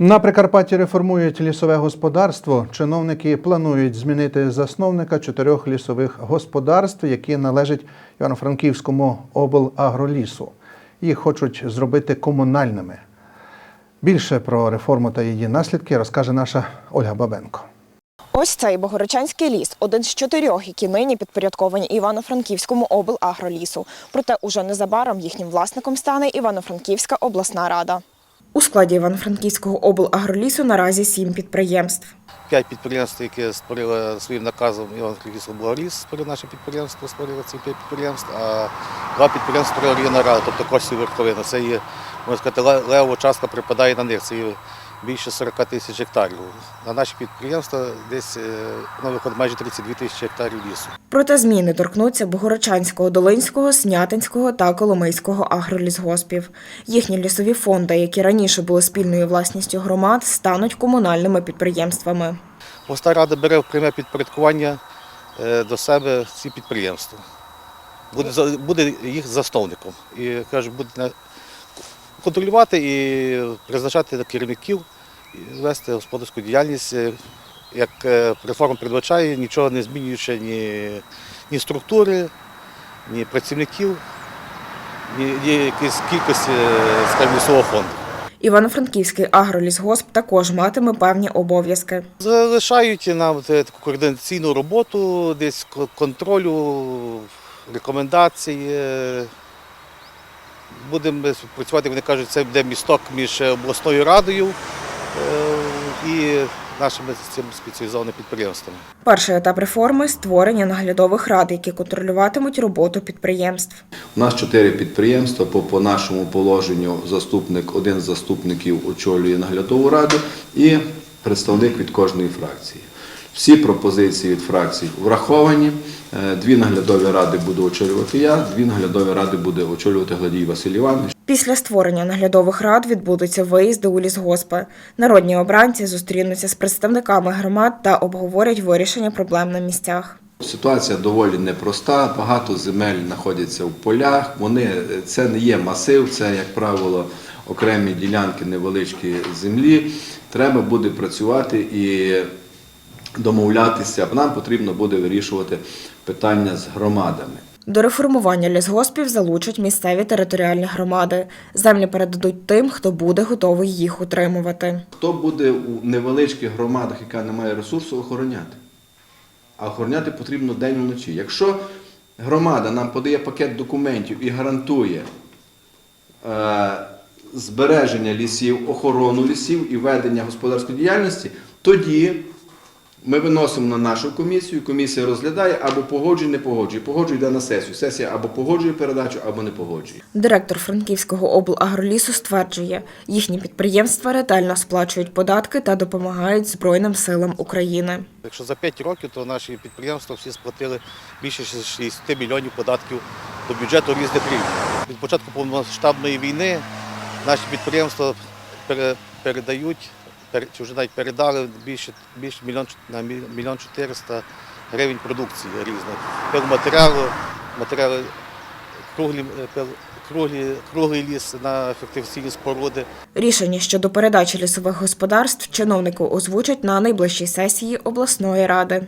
На Прикарпатті реформують лісове господарство. Чиновники планують змінити засновника чотирьох лісових господарств, які належать Івано-Франківському облагролісу. Їх хочуть зробити комунальними. Більше про реформу та її наслідки розкаже наша Ольга Бабенко. Ось цей Богородчанський ліс один з чотирьох, які нині підпорядковані Івано-Франківському облагролісу. Проте уже незабаром їхнім власником стане Івано-Франківська обласна рада. Складі Івано-Франківського облагролісу наразі сім підприємств. П'ять підприємств, які створили своїм наказом Іван-Франківський облагроліс, створили наше підприємство, створили ці п'ять підприємств, а два підприємства створила районна рада, тобто Косів Верховина. Це є, можна сказати, ле- левова частка припадає на них. Це є більше 40 тисяч гектарів. На наші підприємства десь е, воно виходить майже 32 тисячі гектарів лісу. Проте зміни торкнуться Богородчанського, Долинського, Снятинського та Коломийського агролісгоспів. Їхні лісові фонди, які раніше були спільною власністю громад, стануть комунальними підприємствами. Обласна рада бере в пряме підпорядкування е, до себе ці підприємства. Буде, буде їх засновником. І каже, буде на- контролювати і призначати керівників, і вести господарську діяльність. Як е, реформа передбачає, нічого не змінюючи ні, ні структури, ні працівників, ні, ні якоїсь кількості е, скажімо, лісового фонду. Івано-Франківський агролісгосп також матиме певні обов'язки. Залишають нам е, таку координаційну роботу, десь контролю, рекомендації. Е. Будемо працювати, вони кажуть, це буде місток між обласною радою е, і нашими цими спеціалізованими підприємствами. Перший етап реформи створення наглядових рад, які контролюватимуть роботу підприємств. У нас чотири підприємства. По, по нашому положенню заступник, один з заступників очолює наглядову раду і представник від кожної фракції. Всі пропозиції від фракцій враховані. Е, Дві наглядові ради буду очолювати я, дві наглядові ради буде очолювати Гладій Василь Іванович. Після створення наглядових рад відбудуться виїзди у лісгоспи. Народні обранці зустрінуться з представниками громад та обговорять вирішення проблем на місцях. Ситуація доволі непроста. Багато земель знаходяться в полях. Вони це не є масив, це, як правило, окремі ділянки невеличкі землі. Треба буде працювати і домовлятися. Нам потрібно буде вирішувати питання з громадами. До реформування лісгоспів залучать місцеві територіальні громади. Землі передадуть тим, хто буде готовий їх утримувати. Хто буде у невеличких громадах, яка не має ресурсу, охороняти? А охороняти потрібно день і вночі. Якщо громада нам подає пакет документів і гарантує е, збереження лісів, охорону лісів і ведення господарської діяльності, тоді ми виносимо на нашу комісію, комісія розглядає або погоджує, не погоджує. Погоджує йде на сесію. Сесія або погоджує передачу, або не погоджує. Директор Франківського облагролісу стверджує, їхні підприємства ретельно сплачують податки та допомагають Збройним силам України. Якщо за 5 років, то наші підприємства всі сплатили більше 60 мільйонів податків до бюджету різних рівнів. Від початку повномасштабної війни наші підприємства пере- передають, пер- чи вже навіть передали більше, більше мільйон, на міль- мільйон 400 гривень продукції різної. Пилматеріалу, матеріали круглі, е, круглі, круглий ліс на ефективційні споруди. Рішення щодо передачі лісових господарств чиновнику озвучать на найближчій сесії обласної ради.